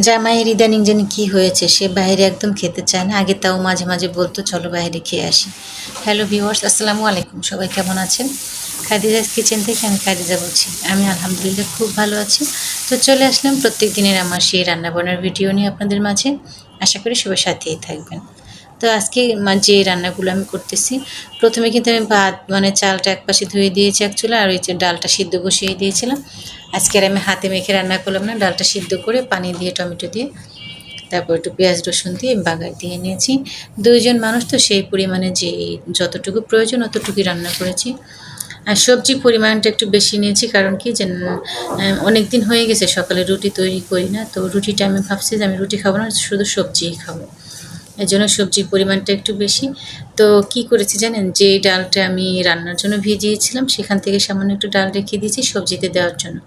জামাইয়ের ইদানিং যেন কী হয়েছে, সে বাইরে একদম খেতে চায় না। আগে তাও মাঝে মাঝে বলতো, চলো বাইরে খেয়ে আসি। হ্যালো ভিউয়ার্স আসসালামু আলাইকুম। সবাই কেমন আছেন? খাদিজাস কিচেন থেকে আমি খাদিজা বলছি। আমি আলহামদুলিল্লাহ খুব ভালো আছি। তো চলে আসলাম প্রত্যেক দিনের আমার সেই রান্নাবান্নার ভিডিও নিয়ে আপনাদের মাঝে। আশা করি সবাই সাথেই থাকবেন। তো আজকে যে রান্নাগুলো আমি করতেছি, প্রথমে কিন্তু আমি ভাত মানে চালটা এক পাশে ধুয়ে দিয়েছি এক আর ওই যে ডালটা সিদ্ধ বসিয়ে দিয়েছিলাম। আজকে আর আমি হাতে মেখে রান্না করলাম না, ডালটা সিদ্ধ করে পানি দিয়ে, টমেটো দিয়ে, তারপর একটু পেঁয়াজ, রসুন দিয়ে বাগার দিয়ে নিয়েছি দুইজন মানুষ তো সেই পরিমাণে যে যতটুকু প্রয়োজন অতটুকুই রান্না করেছি। আর সবজি পরিমাণটা একটু বেশি নিয়েছি, কারণ কি যে অনেক দিন হয়ে গেছে, সকালে রুটি তৈরি করি না, তো রুটিটা আমি ভাবছি যে আমি রুটি খাব না, শুধু সবজিই খাব। জন্য সবজির পরিমাণটা একটু বেশি। তো কি করেছি জানেন? যে ডালটা আমি রান্নার জন্য ভিজিয়েছিলাম, সেখান থেকে সামান্য একটু ডাল রেখে দিয়েছি সবজিতে দেওয়ার জন্য।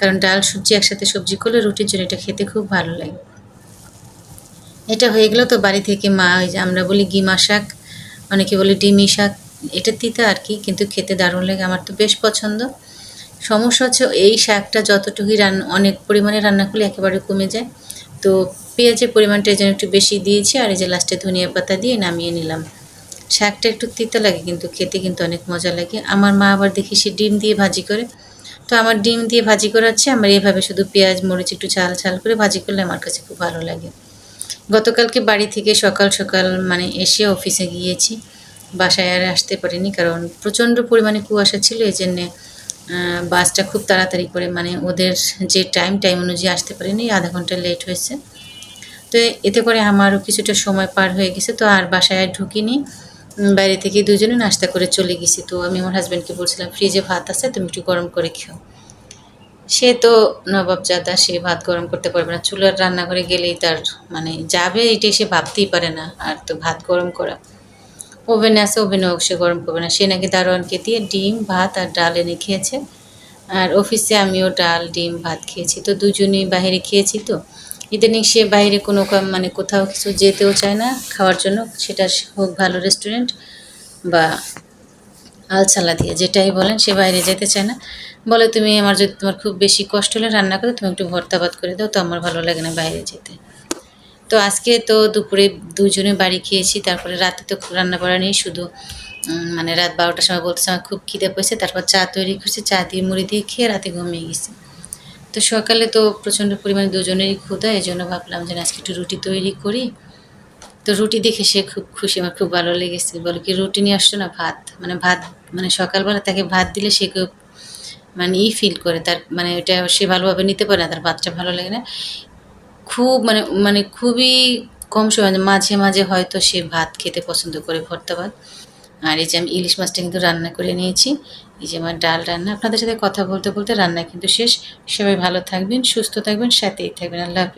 কারণ ডাল, সবজি একসাথে সবজি করলে রুটির জন্য এটা খেতে খুব ভালো লাগে। এটা হয়ে গেল তো বাড়ি থেকে মা, ওই আমরা বলি গিমা শাক, অনেকে বলে ডিমি শাক, এটা তিতা আর কি, কিন্তু খেতে দারুণ লাগে, আমার তো বেশ পছন্দ। সমস্যা হচ্ছে এই শাকটা যতটুকুই রান্না অনেক পরিমাণে রান্না করলে একেবারে কমে যায়। তো পেঁয়াজের পরিমাণটা যেন একটু বেশি দিয়েছি, আর এই যে লাস্টে ধনিয়া পাতা দিয়ে নামিয়ে নিলাম। শাকটা একটু তিতা লাগে কিন্তু, খেতে কিন্তু অনেক মজা লাগে। আমার মা আবার দেখি সে ডিম দিয়ে ভাজি করে। তো আমার ডিম দিয়ে ভাজি করাচ্ছে, আমার এভাবে শুধু পেঁয়াজ, মরিচ একটু ঝাল ঝাল করে ভাজি করলে আমার কাছে খুব ভালো লাগে। গতকালকে বাড়ি থেকে সকাল সকাল মানে এসে অফিসে গিয়েছি, বাসায় আর আসতে পারিনি কারণ প্রচণ্ড পরিমাণে কুয়াশা ছিল এই জন্যে বাসটা খুব তাড়াতাড়ি করে মানে ওদের যে টাইম টাইম অনুযায়ী আসতে পারেনি, আধা ঘণ্টা লেট হয়েছে। তো এতে করে আমারও কিছুটা সময় পার হয়ে গেছে, তো আর বাসায় আর ঢুকিনি। বাইরে থেকে দুজনে নাস্তা করে চলে গেছি। তো আমি আমার হাজব্যান্ডকে বলছিলাম ফ্রিজে ভাত আছে, তুমি একটু গরম করে খেও। সে তো নবাব নবাবজাদা, সে ভাত গরম করতে পারবে না। চুলার রান্নাঘরে গেলেই তার মানে যাবে, এটাই সে ভাবতেই পারে না, আর তো ভাত গরম করা। ওভেন আছে ওভেনেও সে গরম করবে না। সে নাকি দারোয়ানকে দিয়ে ডিম, ভাত আর ডাল এনে খেয়েছে। আর অফিসে আমিও ডাল, ডিম, ভাত খেয়েছি। তো দুজনেই বাইরে খেয়েছি তো। ইদানিং সে বাইরে কোনো মানে কোথাও কিছু যেতেও চায় না খাওয়ার জন্য। সেটা হোক ভালো রেস্টুরেন্ট বা আলছালা দিয়ে, যেটাই বলেন, সে বাইরে যেতে চায় না। বলে, তুমি আমার যদি তোমার খুব বেশি কষ্ট হলে রান্না করে, তুমি একটু ভর্তা ভাত করে দাও, তো আমার ভালো লাগে না বাইরে যেতে। তো আজকে তো দুপুরে দুজনে বাড়ি খেয়েছি, তারপরে রাতে তো রান্না করা নেই, শুধু মানে রাত বারোটার সময় বলতে সময় খুব খিদে পেয়েছে, তারপর চা তৈরি করছি, চা দিয়ে মুড়ি দিয়ে খেয়ে রাতে ঘুমিয়ে গেছি। তো সকালে তো প্রচণ্ড পরিমাণে দুজনেরই ক্ষুধা এই জন্য ভাবলাম যে আজকে একটু রুটি তৈরি করি। তো রুটি দেখে সে খুব খুশি, আমার খুব ভালো লেগেছে, বলে কি রুটি নিয়ে আসছো না, ভাত? মানে ভাত মানে সকালবেলা তাকে ভাত দিলে সে খুব মানে ই ফিল করে, তার মানে ওটা সে ভালোভাবে নিতে পারে না, তার ভাতটা ভালো লাগে না। খুব মানে মানে খুবই কম সময় মাঝে মাঝে হয়তো সে ভাত খেতে পছন্দ করে ভর্তা ভাত। আর এই যে আমি ইলিশ মাছটা কিন্তু রান্না করে নিয়েছি। এই যে আমার ডাল রান্না, আপনাদের সাথে কথা বলতে বলতে রান্না কিন্তু শেষ। সবাই ভালো থাকবেন, সুস্থ থাকবেন, সাথেই থাকবেন। আল্লাহ হাফিজ।